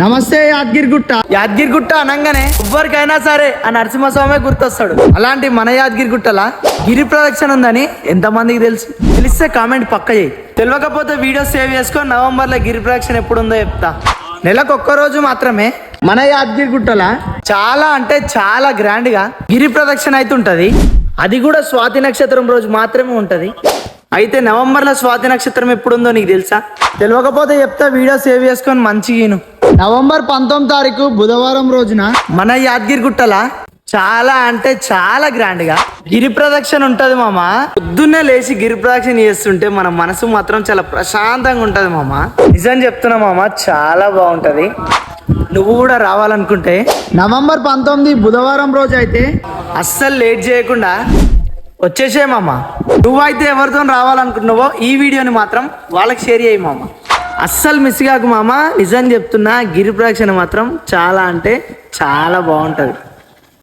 నమస్తే యాద్గిరిగుట్ట యాద్గిరిగుట్ట అనగానే ఎవ్వరికైనా సరే ఆ నరసింహస్వామి గుర్తొస్తాడు. అలాంటి మన యాద్గిరిగుట్టలా గిరి ప్రదక్షిణ ఉందని ఎంతమందికి తెలుసు? తెలిస్తే కామెంట్ పక్క చేయి. తెలియకపోతే వీడియో సేవ్ చేసుకొని నవంబర్లో గిరి ప్రదక్షిణ ఎప్పుడు ఉందో చెప్తా. నెలకు ఒక్క రోజు మాత్రమే మన యాద్గిరిగుట్టలా చాలా అంటే చాలా గ్రాండ్గా గిరి ప్రదక్షిణ అయితే ఉంటది. అది కూడా స్వాతి నక్షత్రం రోజు మాత్రమే ఉంటది. అయితే నవంబర్లో స్వాతి నక్షత్రం ఎప్పుడుందో నీకు తెలుసా? తెలియకపోతే చెప్తా వీడియో సేవ్ చేసుకొని మంచిగా నవంబర్ పంతొమ్మిది తారీఖు బుధవారం రోజున మన యాదగిరిగుట్టల చాలా అంటే చాలా గ్రాండ్గా. గిరి ప్రదక్షిణ ఉంటది మామ. పొద్దున్నే లేచి గిరి ప్రదక్షిణ చేస్తుంటే మన మనసు మాత్రం చాలా ప్రశాంతంగా ఉంటది మామ. నిజం చెప్తున్నా మామ చాలా బాగుంటది. నువ్వు కూడా రావాలనుకుంటే. నవంబర్ పంతొమ్మిది బుధవారం రోజు అయితే అస్సలు లేట్ చేయకుండా వచ్చేసే మామ. నువ్వైతే ఎవరితో రావాలనుకుంటున్నావో ఈ వీడియోని మాత్రం వాళ్ళకి షేర్ చేయి మామ. అస్సలు మిస్ కాకు మామ. నిజం చెప్తున్నా గిరిప్రాక్షణ మాత్రం చాలా అంటే చాలా బాగుంటుంది.